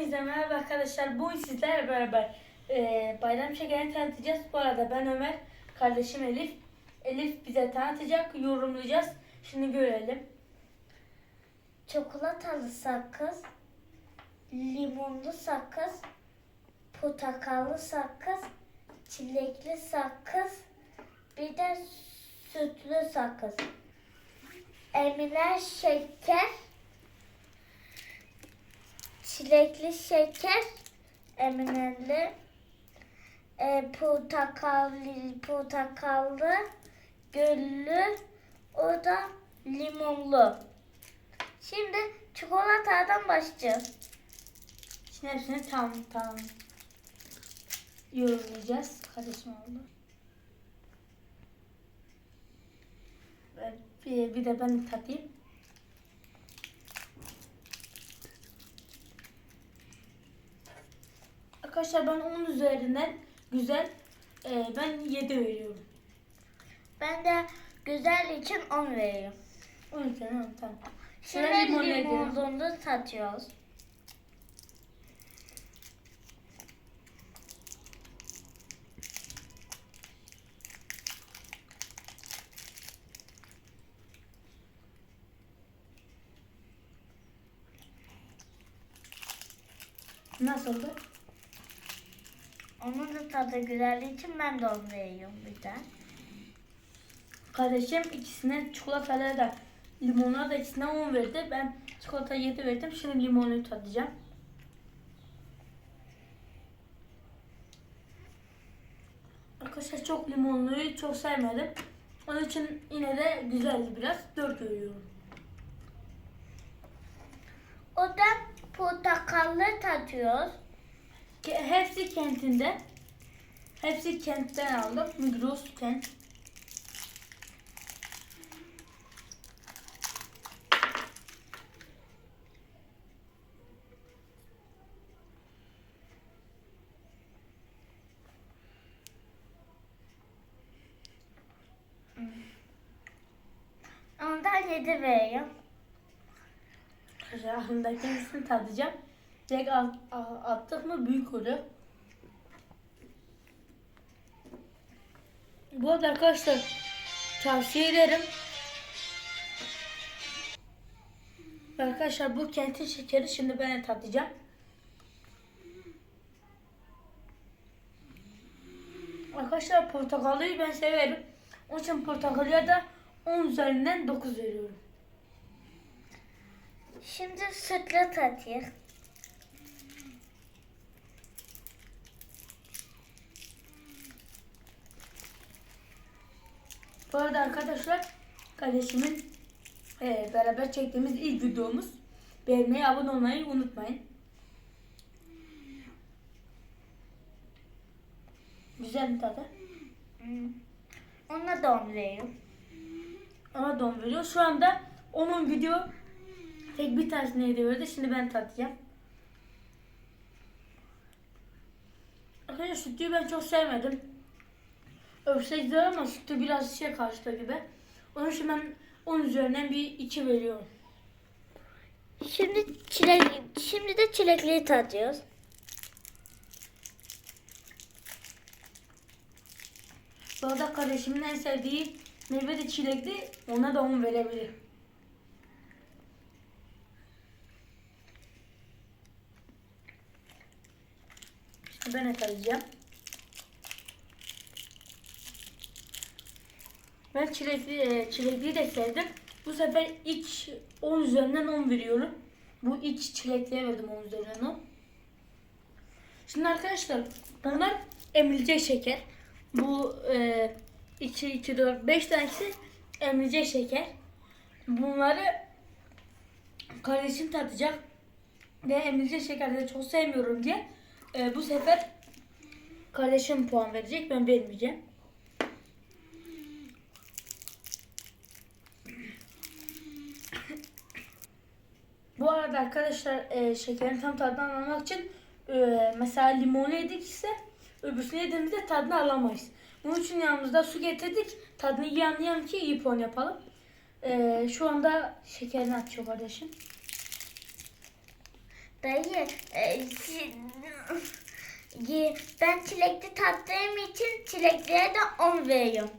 Hepinize merhaba arkadaşlar. Bugün sizlerle beraber e, bayram şekerini tanıtacağız. Bu arada ben Ömer, kardeşim Elif. Elif bize tanıtacak, yorumlayacağız. Şimdi görelim. Çikolatalı sakız, limonlu sakız, portakallı sakız, çilekli sakız, bir de sütlü sakız. Emine şeker, çilekli şeker, emineli, e, portakallı, portakallı, güllü, o da limonlu. Şimdi çikolatadan başlayacağız. Şimdi hepsini tam tam yorumlayacağız. Kardeşim oldu. Bir, bir de ben tadayım. Arkadaşlar ben onun üzerinden güzel e, ben 7 veriyorum. Ben de güzel için 10 veriyorum. O yüzden tamam. Şimdi Sıra ediyorum. limonlu tatıyoruz. Nasıldı? Onun da tadı güzel için ben de 10 veriyorum bir de. Kardeşim ikisine çikolatalara da limonlara da ikisine 10 verdi. Ben çikolata 7 verdim. Şimdi limonu tadacağım. Arkadaşlar çok limonluyu çok sevmedim. Onun için yine de güzeldi biraz. 4 veriyorum. O da portakallı tatıyoruz. Hepsi kentinde. Hepsi kentten aldım. Migros kent. Ondan 7 veriyorum. Hangisini tadacağım. A- attık mı büyük oluyor. Bu arada arkadaşlar tavsiye ederim. Arkadaşlar bu kentin şekeri şimdi ben de tadacağım. Arkadaşlar portakallıyı ben severim. Onun için portakallıya da 10 üzerinden 9 veriyorum. Şimdi sütlü tatıyor. Bu arada arkadaşlar kardeşimin e, beraber çektiğimiz ilk videomuz. Beğenmeyi, abone olmayı unutmayın. Güzel mi tadı? Hmm. Ona da 10 veriyorum. Ama don veriyor. Şu anda onun video tek bir tanesini hediye verdi. Şimdi ben tadacağım. Arkadaşlar sütü ben çok sevmedim. Öpse güzel ama sütü biraz şey kaçtı gibi. Onun için ben 10 üzerinden bir 2 veriyorum. Şimdi çilek, şimdi de çilekliyi tadıyoruz. Bu arada kardeşimin en sevdiği meyve de çilekli. Ona da 10 verebilir. Şimdi ben tadacağım. Ben çilekli, e, çilekliyi de sevdim. Bu sefer iç 10 üzerinden 10 veriyorum. Bu iç çilekliye verdim 10 üzerinden 10. Şimdi arkadaşlar bunlar emilecek şeker. Bu e, 2, 2, 4, 5 tanesi emilecek şeker. Bunları kardeşim tatacak. Ve emilecek şekerleri çok sevmiyorum diye e, bu sefer kardeşim puan verecek. Ben vermeyeceğim. Arada arkadaşlar e, şekerin tam tadını anlamak için e, mesela limonu yedik ise öbürsünü yediğimizde tadını alamayız. Bunun için yanımızda su getirdik. Tadını iyi anlayalım ki iyi puan yapalım. E, şu anda şekerini atıyor kardeşim. Dayı, e, ben çilekli tattığım için çilekliye de 10 veriyorum.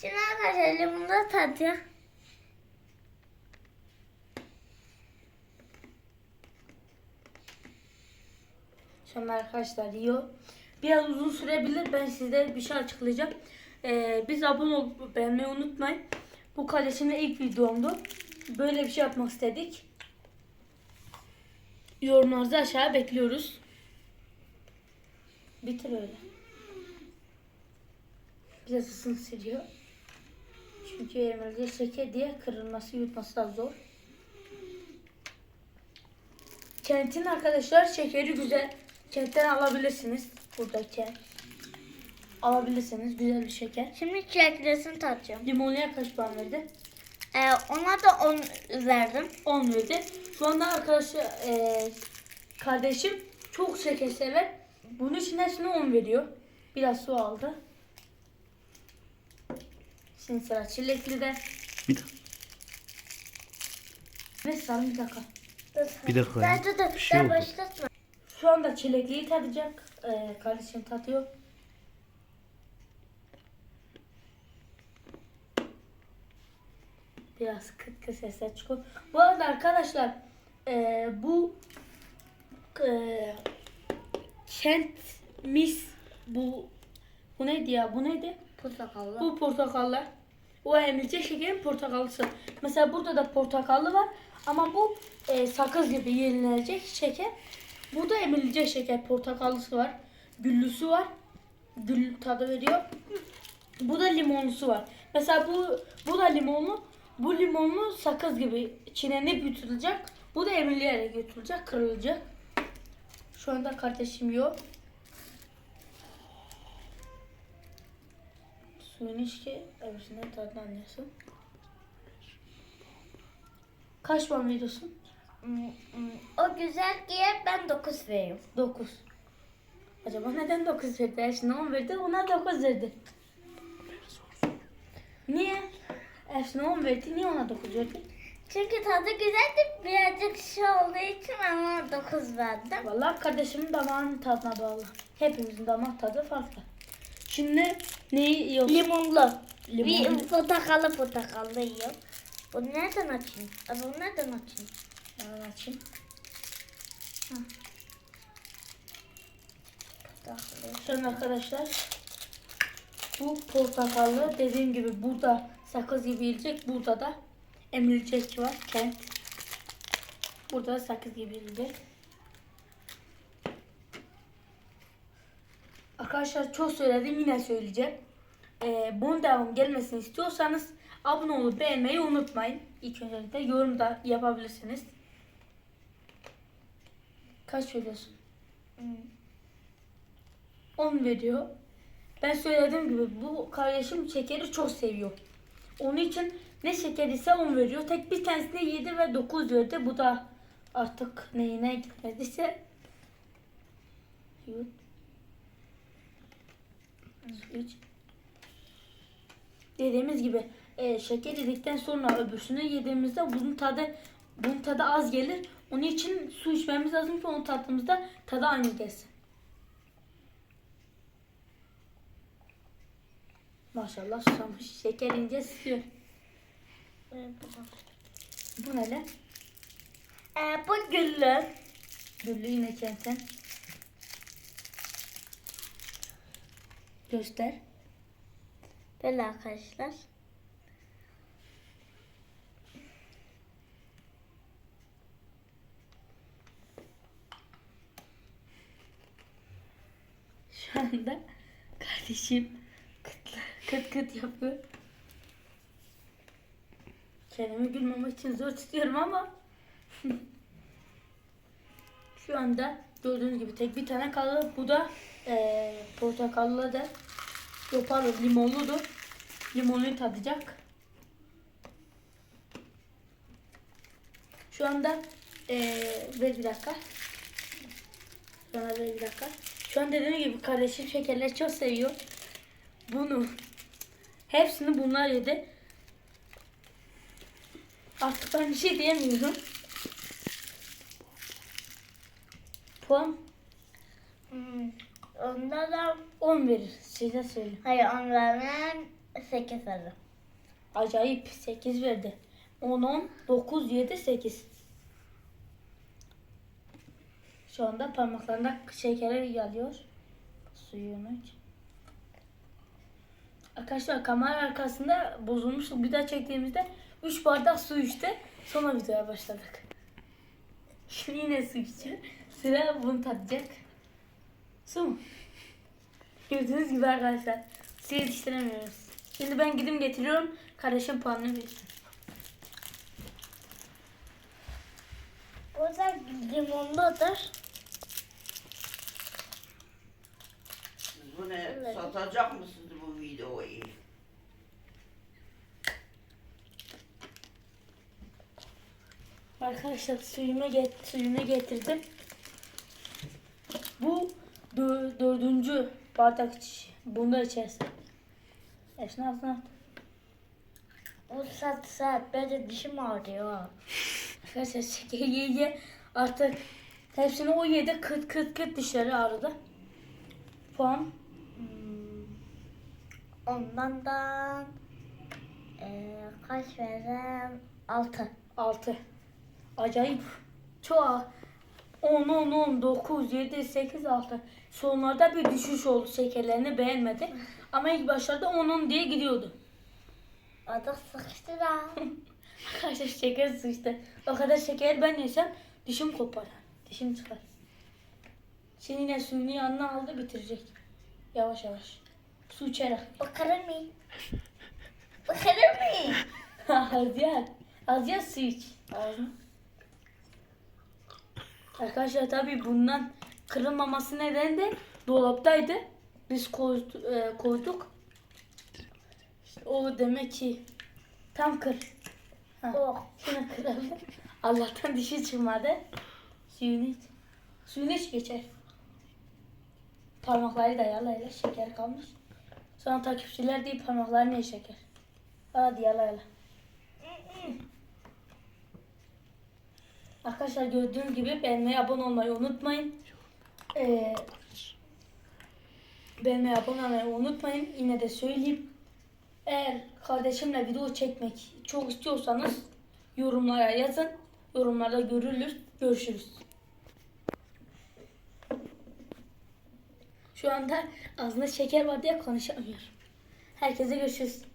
Şimdi arkadaşlar limonda tadı. Şimdi arkadaşlar yiyor. Biraz uzun sürebilir. Ben size bir şey açıklayacağım. Ee, biz abone olup beğenmeyi unutmayın. Bu kardeşimle ilk videomdu. Böyle bir şey yapmak istedik. Yorumlarınızı aşağıya bekliyoruz. Bitir öyle. Biraz ısın siliyor. Çünkü erimelde şeker diye kırılması yutması da zor. Kentin arkadaşlar şekeri güzel. Kentten alabilirsiniz. Buradaki alabilirsiniz. Güzel bir şeker. Şimdi çileklisini tatıyorum. Limonluya kaç puan verdi? E, ona da 10 verdim. 10 verdi. Şu anda arkadaşlar eee, kardeşim çok şeker sever. Bunun için hepsine 10 veriyor. Biraz su aldı. Şimdi sıra çilekli de. Bir dakika. Ve sarı bir dakika. Bir dakika ya. Ben dur dur. Bir şey oldu. başlatma. Şu anda çilekliyi tadacak. Eee, kardeşim tatıyor. Biraz kıt kıt sesler çıkıyor. Bu arada arkadaşlar eee, bu eee, kent mis bu bu neydi ya bu neydi? Portakallı. Bu portakallar. O emilecek şekerin portakallısı. Mesela burada da portakallı var ama bu e, sakız gibi yenilecek şeker. Burada emilecek şeker portakallısı var. Güllüsü var. Gül tadı veriyor. Bu da limonlusu var. Mesela bu bu da limonlu. Bu limonlu sakız gibi çiğnenip yutulacak. Bu da emileyerek yutulacak, kırılacak. Şu anda kardeşim yiyor. Suyunu iç ki öbürsünden tadını anlıyorsun. Kaç puan veriyorsun? O güzel diye ben 9 veriyorum. 9. Acaba neden 9 verdi? Ersin'e 10 verdi, ona 9 verdi. Niye? Ersin'e 10 verdi, niye ona 9 verdi? Çünkü tadı güzeldi. Birazcık şey olduğu için ama 9 verdim. Vallahi kardeşimin damağının tadına bağlı. Hepimizin damak tadı farklı. Şimdi neyi yiyorsun? Limonlu. Limonlu. Bir portakallı portakallı yiyorum. Bunu nereden açayım? Bunu nereden açayım? Hemen açayım. Şimdi arkadaşlar bu portakallı dediğim gibi burada sakız gibi yiyecek. Burada da emilecek var kent. Burada da sakız gibi yiyecek. Arkadaşlar çok söyledim yine söyleyeceğim. Ee, bunun devamı gelmesini istiyorsanız abone olup beğenmeyi unutmayın. İlk öncelikle yorum da yapabilirsiniz. Kaç veriyorsun? Hmm. 10 veriyor. Ben söylediğim gibi bu kardeşim şekeri çok seviyor. Onun için ne şeker ise 10 veriyor. Tek bir tanesini 7 ve 9 verdi. Bu da artık neyine gitmediyse. Su iç. Dediğimiz gibi e, şeker yedikten sonra öbürsünü yediğimizde bunun tadı bunun tadı az gelir. Onun için su içmemiz lazım ki onu tattığımızda tadı aynı gelsin. Maşallah susamış. Şeker ince sıkıyor. Bu. Ne lan? Ee, bu güllü. Güllü yine kentten. Göster. Böyle arkadaşlar. Şu anda kardeşim kıt kıt, kıt yapıyor. Kendimi gülmemek için zor tutuyorum ama şu anda gördüğünüz gibi tek bir tane kaldı. Bu da eee portakallı da yok pardon limonludur. Limonluyu tadacak. Şu anda eee ver bir dakika. Sonra ver bir dakika. Şu an dediğim gibi kardeşim şekerleri çok seviyor. Bunu hepsini bunlar yedi. Artık ben bir şey diyemiyorum. Puan Hmm. Onda da 10 verir. Size söyleyeyim. hayır on vermem 8 alırım. Acayip 8 verdi. 10 10 9 7 8. Şu anda parmaklarında şekerler geliyor. Suyunu. Arkadaşlar kamera arkasında bozulmuştuk. Bir daha çektiğimizde 3 bardak su içti. Sonra videoya başladık. Şimdi yine su içiyor. Sıra bunu tadacak. Su mu? Gördüğünüz gibi arkadaşlar. Su yetiştiremiyoruz. Şimdi ben gidip getiriyorum. Kardeşim puanını versin. Bu da limonludur. Siz bu ne? Satacak mısınız bu videoyu? Arkadaşlar suyumu, get suyumu getirdim. Bu dö- dördüncü bardak iç. Bunu da içersin. Esna esna. Bu saat saat böyle dişim ağrıyor. Arkadaşlar şeker ye artık hepsini o yedi kıt kıt kıt dişleri ağrıdı. Puan. Ondan da eee kaç verem? 6. 6. Acayip. Çok 10 10 10 9 7 8 6. Sonlarda bir düşüş oldu şekerlerini beğenmedi. Ama ilk başlarda 10 10 diye gidiyordu. O da sıkıştı da. Arkadaşlar şeker sıçtı. O kadar şeker ben yesem dişim kopar. Dişim çıkar. Şimdi yine suyunu yanına aldı bitirecek. Yavaş yavaş. Su içerek. Bakarır mı? Bakarır mı? az yer. Az yer su iç. Ağzına. Arkadaşlar tabii bundan kırılmaması nedeni de dolaptaydı. Biz koyduk. E, koyduk. İşte o demek ki tam kır. Ha. Oh. Yine kırıldı. Allah'tan dişi çıkmadı. Suyunu iç. Suyunu iç geçer. Parmakları da yalayla şeker kalmış. Sonra takipçiler değil parmakları ne şeker. Hadi yalayla. Arkadaşlar gördüğünüz gibi beğenmeyi abone olmayı unutmayın. Ee, beğenmeyi abone olmayı unutmayın. Yine de söyleyeyim. Eğer kardeşimle video çekmek çok istiyorsanız yorumlara yazın. Yorumlarda görülür. Görüşürüz. Şu anda ağzında şeker var diye konuşamıyorum. Herkese görüşürüz.